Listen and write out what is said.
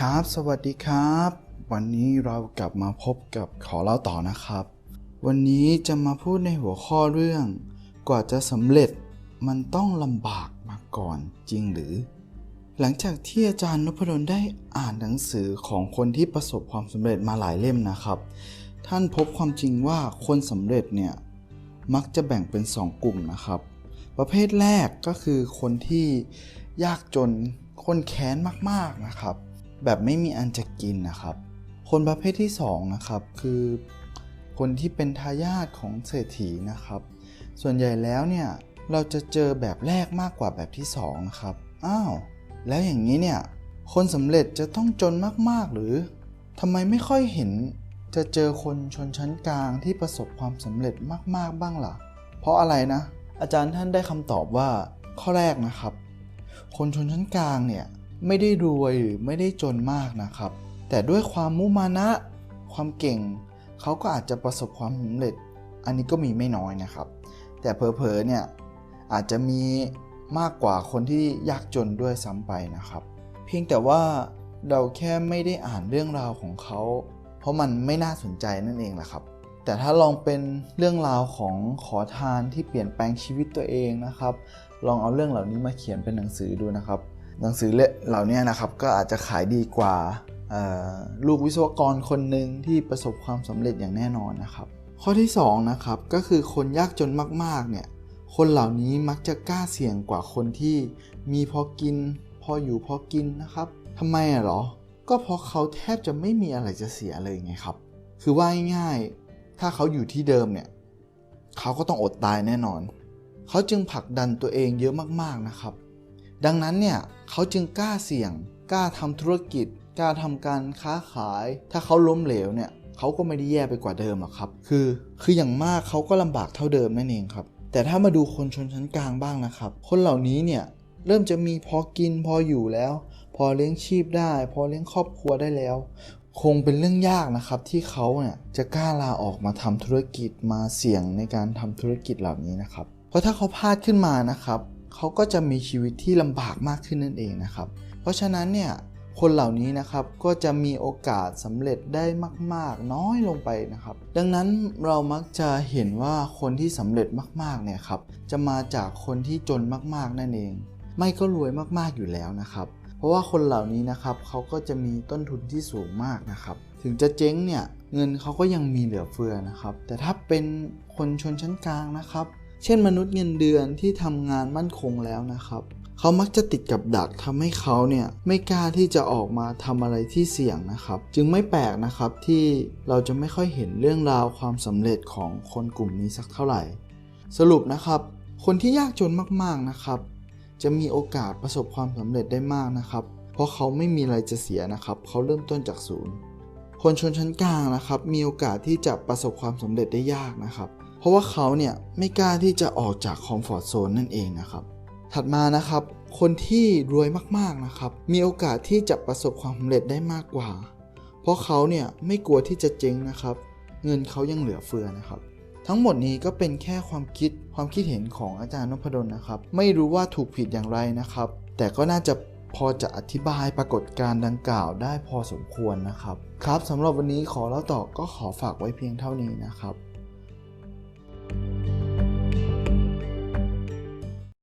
ครับ สวัสดีครับ วันนี้เรากลับมาพบกับขอเล่าต่อนะครับ วันนี้จะมาพูดในหัวข้อเรื่อง กว่าจะสำเร็จมันต้องลำบากมาก่อนจริงหรือ หลังจากที่อาจารย์นพดลได้อ่านหนังสือของคนที่ประสบความสำเร็จมาหลายเล่มนะครับ ท่านพบความจริงว่าคนสำเร็จเนี่ยมักจะแบ่งเป็น 2 กลุ่มนะครับ ประเภทแรกก็คือคนที่ยากจนคนแค้นมากๆนะครับ แบบไม่มีอันจะกินนะครับ คนประเภทที่2นะครับคือคนที่เป็นทายาทของเศรษฐีนะครับ ส่วนใหญ่แล้วเนี่ยเราจะเจอแบบแรกมากกว่าแบบที่2นะครับอ้าวแล้วอย่างนี้เนี่ยคนสำเร็จจะต้องจนมากๆหรือทำไมไม่ค่อยเห็นจะเจอคนชนชั้นกลางที่ประสบความสำเร็จมากๆบ้างล่ะ เพราะอะไรนะ อาจารย์ท่านได้คำตอบว่าข้อแรกนะครับ คนชนชั้นกลางเนี่ย ไม่ได้รวยหรือไม่ได้จนมากนะครับ แต่ด้วยความมุมานะ ความเก่ง เขาก็อาจจะประสบความสำเร็จ อันนี้ก็มีไม่น้อยนะครับ แต่เผลอๆเนี่ยอาจจะมีมากกว่าคนที่ยากจนด้วยซ้ำไปนะครับ เพียงแต่ว่าเราแค่ไม่ได้อ่านเรื่องราวของเขา เพราะมันไม่น่าสนใจนั่นเองแหละครับ แต่ถ้าลองเป็นเรื่องราวของขอทานที่เปลี่ยนแปลงชีวิตตัวเองนะครับ ลองเอาเรื่องเหล่านี้มาเขียนเป็นหนังสือดูนะครับ หนังสือเล่เหล่านี้นะครับก็อาจจะขายดีกว่าลูกวิศวกรคนหนึ่งที่ประสบความสำเร็จอย่างแน่นอนนะครับ ข้อที่2นะครับก็คือคนยากจนมากๆเนี่ยคนเหล่านี้มักจะกล้าเสี่ยงกว่าคนที่มีพอกิน พออยู่พอกินนะครับทำไมอะหรอ ก็เพราะเขาแทบจะไม่มีอะไรจะเสียเลยไงครับ คือว่าง่ายๆถ้าเขาอยู่ที่เดิมเนี่ยเขาก็ต้องอดตายแน่นอน เขาจึงผลักดันตัวเองเยอะมากๆนะครับ ดังนั้นเนี่ยเขาจึงกล้าเสี่ยง กล้าทำธุรกิจ กล้าทำการค้าขาย ถ้าเขาล้มเหลวเนี่ยเขาก็ไม่ได้แย่ไปกว่าเดิมหรอกครับ คือคืออย่างมากเขาก็ลำบากเท่าเดิมนั่นเองครับแต่ถ้ามาดูคนชนชั้นกลางบ้างนะครับ คนเหล่านี้เนี่ยเริ่มจะมีพอกินพออยู่แล้ว พอเลี้ยงชีพได้ พอเลี้ยงครอบครัวได้แล้ว คงเป็นเรื่องยากนะครับที่เขาเนี่ยจะกล้าลาออกมาทำธุรกิจมาเสี่ยงในการทำธุรกิจเหล่านี้นะครับ เพราะถ้าเขาพลาดขึ้นมานะครับ เขาก็จะมีชีวิตที่ลำบากมากขึ้นนั่นเองนะครับ เพราะฉะนั้นเนี่ยคนเหล่านี้นะครับก็จะมีโอกาสสำเร็จได้มาก ๆ น้อยลงไปนะครับ ดังนั้นเรามักจะเห็นว่าคนที่สำเร็จมากๆเนี่ยครับจะมาจากคนที่จนมากๆนั่นเอง ไม่ก็รวยมากๆอยู่แล้วนะครับ เพราะว่าคนเหล่านี้นะครับเขาก็จะมีต้นทุนที่สูงมากนะครับ ถึงจะเจ๊งเนี่ยเงินเขาก็ยังมีเหลือเฟือนะครับ แต่ถ้าเป็นคนชนชั้นกลางนะครับ เช่นมนุษย์เงินเดือนที่ทำงานมั่นคงแล้วนะครับ เขามักจะติดกับดักทำให้เขาเนี่ยไม่กล้าที่จะออกมาทำอะไรที่เสี่ยงนะครับ จึงไม่แปลกนะครับที่เราจะไม่ค่อยเห็นเรื่องราวความสำเร็จของคนกลุ่มนี้สักเท่าไหร่ สรุปนะครับ คนที่ยากจนมากๆนะครับ จะมีโอกาสประสบความสำเร็จได้มากนะครับ เพราะเขาไม่มีอะไรจะเสียนะครับ เขาเริ่มต้นจากศูนย์คนชนชั้นกลางนะครับ มีโอกาสที่จะประสบความสำเร็จได้ยากนะครับ ราะว่าเขาเนี่ยไม่กล้าที่จะออกจากคอมฟอร์ทโซนนั่นเองนะครับ ถัดมานะครับ คนที่รวยมากๆนะครับ มีโอกาสที่จะประสบความสำเร็จได้มากกว่า เพราะเขาเนี่ยไม่กลัวที่จะเจ๊งนะครับ เงินเขายังเหลือเฟือนะครับ ทั้งหมดนี้ก็เป็นแค่ความคิดความคิดเห็นของอาจารย์นพดลนะครับ ไม่รู้ว่าถูกผิดอย่างไรนะครับ แต่ก็น่าจะพอจะอธิบายปรากฏการณ์ดังกล่าวได้พอสมควรนะครับ ครับสำหรับวันนี้ขอเล่าต่อก็ขอฝากไว้เพียงเท่านี้นะครับ